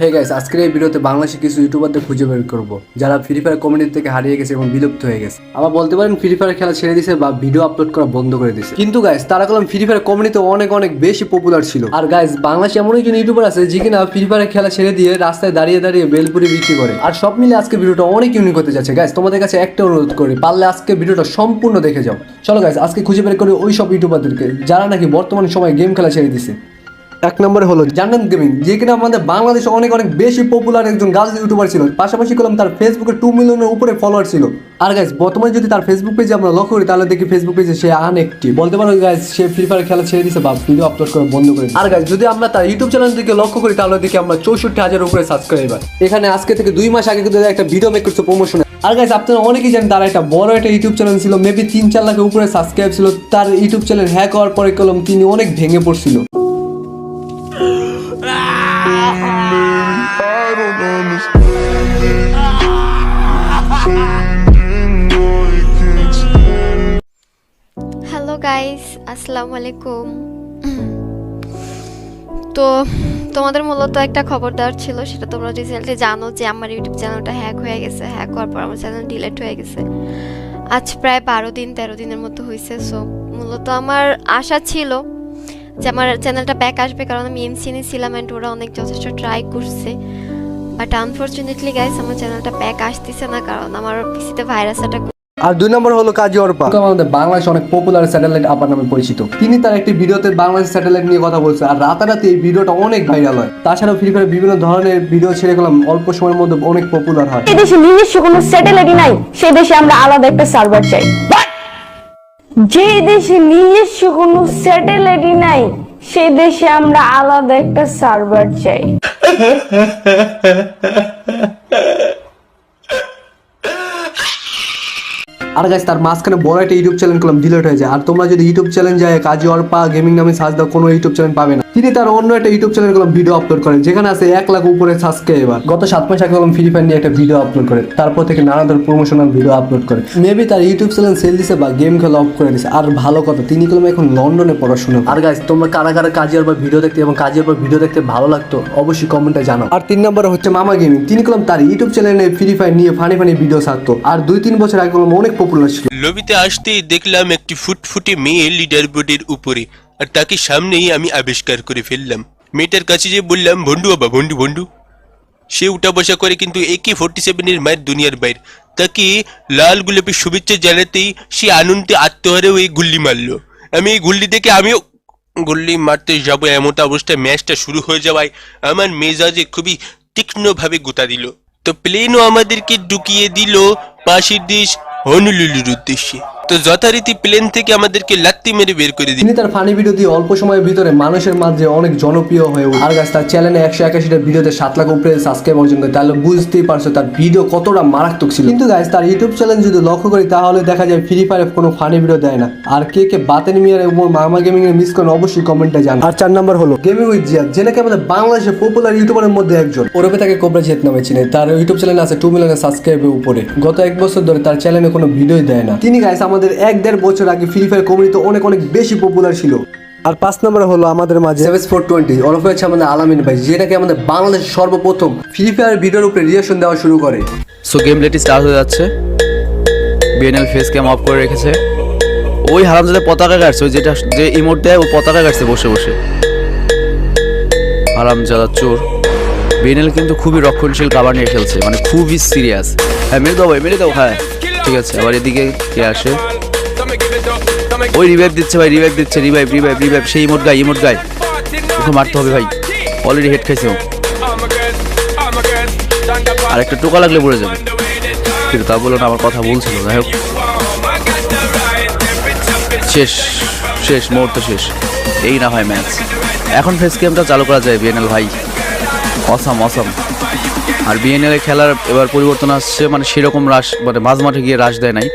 Hey guys আজকের এই ভিডিওতে বাংলাদেশে কিছু ইউটিউবারদের খুঁজে বের করব, যারা ফ্রি ফায়ার কমিউনিটি থেকে হারিয়ে গেছে এবং বিলুপ্ত হয়ে গেছে। আবার বলতে পারেন ফ্রি ফায়ার খেলা ছেড়ে দিছে বা ভিডিও আপলোড করা বন্ধ করে দিছে। কিন্তু গাইস তারা কলম ফ্রি ফায়ার কমিউনিটি অনেক অনেক বেশি পপুলার ছিল। আর গাইস বাংলাদেশে এমন একজন ইউটিউবার আছে, যে কিনা ফ্রি ফায়ার খেলা ছেড়ে দিয়ে রাস্তায় দাঁড়িয়ে দাঁড়িয়ে বেলপুরি বিক্রি করে। আর সব মিলে আজকে ভিডিওটা অনেক ইউনিক হতে যাচ্ছে। গাইস তোমাদের কাছে একটা অনুরোধ করি, পারলে আজকে ভিডিওটা সম্পূর্ণ দেখে যাও। চলো গাইস আজকে খুঁজে বের করি ওই সব ইউটিউবারদেরকে যারা নাকি বর্তমান সময় গেম খেলা ছেড়ে দিছে। এক নম্বরে হলো জান্নাত গেমিং যে কিনা আমাদের বাংলাদেশে অনেক অনেক বেশি পপুলার একজন গার্লস ইউটিউবার ছিল, পাশাপাশি করলাম তার ফেসবুকে টু মিলিয়নের উপরে ফলোয়ার ছিল। আর গাইজ বর্তমানে যদি তার ফেসবুক পেজে আমরা লক্ষ্য করি, তাহলে দেখি ফেসবুক পেজে সে আনএক্টিভ বলতে পারো গাইজ সে ফ্রি ফায়ার খেলা ছেড়ে দিয়েছে বা ভিডিও আপলোড করা বন্ধ করে আর গাইজ যদি আমরা তার ইউটিউব চ্যানেল দিকে লক্ষ্য করি, তাহলে দেখি আমরা চৌষট্টি হাজার উপরে সাবস্ক্রাইবার এখানে আজকে থেকে দুই মাস আগে কিন্তু একটা ভিডিও মেক করছে প্রমোশনে আর গাইজ আপনারা অনেকেই জানেন তার একটা বড় একটা ইউটিউব চ্যানেল ছিল মেবি তিন চার লাখের উপরে সাবস্ক্রাইব ছিল। তার ইউটিউব চ্যানেল হ্যাক হওয়ার পরে কলম তিনি অনেক ভেঙে পড়ছিল। হ্যালো গাইস আসসালামু আলাইকুম তো তোমাদের মূলত একটা খবর দেওয়ার ছিল, সেটা তোমরা রিজাল্টে জানো যে আমার ইউটিউব চ্যানেলটা হ্যাক হয়ে গেছে। হ্যাক হওয়ার পর আমার চ্যানেল ডিলেট হয়ে গেছে। আজ প্রায় বারো দিন, তেরো দিনের মতো হয়েছে সো মূলত আমার আশা ছিল যে আমার চ্যানেলটা ব্যাক আসবে কারণ আমি এমসিএনে ছিলাম অ্যান্ড ওরা অনেক যথেষ্ট ট্রাই করছে। বাট আনফর্চুনেটলি গাইস আমার চ্যানেলটা ব্যাক আসতেছে না কারণ আমার পিসিতে ভাইরাস অ্যাটাক আর দুই নম্বর হলো কাজী অর্পা আমাদের বাংলাদেশ অনেক পপুলার স্যাটেলাইট আপার নামে পরিচিত। তিনি তার একটি ভিডিওতে বাংলাদেশ স্যাটেলাইট নিয়ে কথা বলছে। আর রাতারাতি এই ভিডিওটা অনেক ভাইরাল হয়। তাছাড়াও ফ্রি ফায়ার বিভিন্ন ধরনের ভিডিও ছেড়ে গেলাম। অল্প সময়ের মধ্যে অনেক পপুলার হয়। যে দেশে নিজস্ব কোনো স্যাটেলাইটই নাই। সেই দেশে আমরা আলাদা একটা সার্ভার চাই। যে দেশে নিজস্ব কোনো স্যাটেলাইটই নাই, সে দেশে আমরা আলাদা একটা সার্ভার চাই। আর গাছ তার মাঝখানে বড় একটা ইউটিউব চ্যানেল করলাম ডিলেট হয়ে যায়। আর তোমরা যদি ইউটিউব চ্যানেল যায়, কাজী অর্পা গেমিং নামে সাজ দাও, কোনো ইউটিউব চ্যানেল পাবে না। তিনি তার অন্য একটা ইউটিউব চ্যানেল করলাম ভিডিও আপলোড করেন যেখানে আছে এক লাখ উপরে সাবস্ক্রাইবার গত সাত মাস আগে করলাম ফ্রি ফায়ার নিয়ে একটা ভিডিও আপলোড করে তারপর থেকে নানা ধরনের প্রমোশনাল ভিডিও আপলোড করে। মেবি তার ইউটিউব চ্যানেল সেল দিছে বা গেম খেলা অফ করে দিছে। আর ভালো কথা তিনি করলাম এখন লন্ডনে পড়াশোনা আর গাছ তোমরা কারা কারা কাজী অর্পা ভিডিও দেখতে এবং কাজী অর্পা ভিডিও দেখতে ভালো লাগতো অবশ্যই কমেন্টে জানাও। আর তিন নম্বরে হচ্ছে মামা গেমিং তিনি করলাম তার ইউটিউব চ্যানেলে ফ্রি ফায়ার নিয়ে ফানি ফানি ভিডিও ছাড়তো। আর দুই তিন বছর আগে করলাম অনেক পপুলার ছিল। লবিতে আসতেই দেখলাম একটি ফুটফুটে মেয়ে লিডার বোর্ডের উপরে। আর তাকে সামনেই আমি আবিষ্কার করে ফেললাম। মেয়েটার কাছে যে বললাম ভন্ডু বাবা ভন্ডু ভন্ডু সে উঠা বসা করে কিন্তু একে ফোর্টি সেভেনের মায়ের দুনিয়ার বাইর। তাকে লাল গোলাপি শুভেচ্ছা জানাতেই সে আনন্দে আত্মহারে ওই গুল্লি মারলো। আমি এই গুল্লি দেখে আমিও গুল্লি মারতে যাব এমন অবস্থায় ম্যাচটা শুরু হয়ে যাওয়ায় আমার মেজাজে খুবই তীক্ষ্ণভাবে গুতা দিল। তো প্লেনও আমাদেরকে ঢুকিয়ে দিল পাশের দেশ হনুলুলুর উদ্দেশ্যে। তো যথারীতি প্লেন থেকে আমাদেরকে লাত্তি মেরে বের করে দিল তিনি তার ফানি ভিডিও দিয়ে অল্প সময়ের ভিতরে মানুষের মাঝে অনেক জনপ্রিয় হয়ে ওঠে। আর গাছ তার চ্যানেলে একশো একাশিটা ভিডিওতে সাত লাখ উপরে সাবস্ক্রাইব অর্জন করে। তাহলে বুঝতেই পারছ তার ভিডিও কতটা মারাত্মক ছিল। কিন্তু গাইস তার ইউটিউব চ্যানেল যদি লক্ষ্য করি তাহলে দেখা যায় ফ্রি ফায়ারে কোনো ফানি ভিডিও দেয় না। আর কে কে বাতেন মিয়ার এবং মামা গেমিং এর মিস করেন অবশ্যই কমেন্টে জান আর চার নাম্বার হলো গেমিং উইথ জিয়াদ যে নাকি আমাদের বাংলাদেশের পপুলার ইউটিউবারের মধ্যে একজন। ওরপে তাকে কোবরা জিয়াদ নামে চিনে। তার ইউটিউব চ্যানেল আছে টু মিলিয়নের সাবস্ক্রাইবের উপরে। গত এক বছর ধরে তার চ্যানেলে কোনো ভিডিওই দেয় না। তিনি গাইস আমাদের এক দেড় বছর আগে ফ্রি ফায়ার কমিউনিটি অনেক অনেক বেশি পপুলার ছিল। আর পাঁচ নম্বর হলো আমাদের মাঝে সেভেন ফোর টোয়েন্টি ওরফ হচ্ছে আমাদের আলামিন ভাই যেটাকে আমাদের বাংলাদেশ সর্বপ্রথম ফ্রি ফায়ার ভিডিওর উপরে রিয়েকশন দেওয়া শুরু করে। সো গেম প্লেটি স্টার্ট হয়ে যাচ্ছে। বিএনএল ফেস ক্যাম অফ করে রেখেছে। ওই হারামজাদা পতাকা কাটছে ওই যেটা যে ইমোট দেয় ও পতাকা কাটছে বসে বসে। হারামজাদা চোর। বিএনএল কিন্তু খুবই রক্ষণশীল কাবার নিয়ে খেলছে মানে খুবই সিরিয়াস হ্যাঁ মেরে দাও ভাই মেরে দাও হ্যাঁ। ঠিক আছে, আবার এদিকে কে আসে? ওই রিভাইভ দিচ্ছে ভাই রিভাইভ দিচ্ছে রিভাইভ রিভাইভ রিভাইভ সেই ইমোট গাই ইমোট গাই ওকে মারতে হবে ভাই। অলরেডি হেড খাইছে আর একটা টোকা লাগলে পড়ে যাবে। কিন্তু তা বলল না, আমার কথা বলছিল, যাই হোক। শেষ শেষ, মুহূর্ত শেষ। এই না হয় ম্যাচ এখন ফেস গেমটা চালু করা যায় বিএনএল ভাই। অসাম অসাম আর বিএনএল খেলার এবার পরিবর্তন আসছে মানে সেরকম রাশ মানে মাঝ মাঠে গিয়ে রাশ দেয় নাই।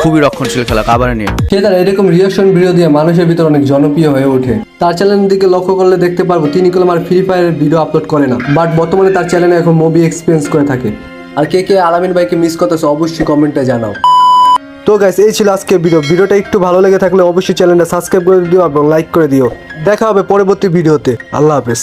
খুবই রক্ষণশীল খেলা, কাবারে নিয়ে। সে তার এরকম রিয়াকশন ভিডিও দিয়ে মানুষের ভিতর অনেক জনপ্রিয় হয়ে ওঠে। তার চ্যানেলের দিকে লক্ষ্য করলে দেখতে পারব, তিনি কলম আর ফ্রি ফায়ারের ভিডিও আপলোড করে না। বাট বর্তমানে তার চ্যানেলে এখন মুভি এক্সপিরিয়েন্স করে থাকে। আর কে কে আলামিন ভাইকে মিস করতেছে, অবশ্যই কমেন্টে জানাও। তো গাইস এই ছিল আজকে ভিডিও ভিডিওটা একটু ভালো লেগে থাকলে অবশ্যই চ্যানেলটা সাবস্ক্রাইব করে দিও এবং লাইক করে দিও। দেখা হবে পরবর্তী ভিডিওতে আল্লাহ হাফেজ।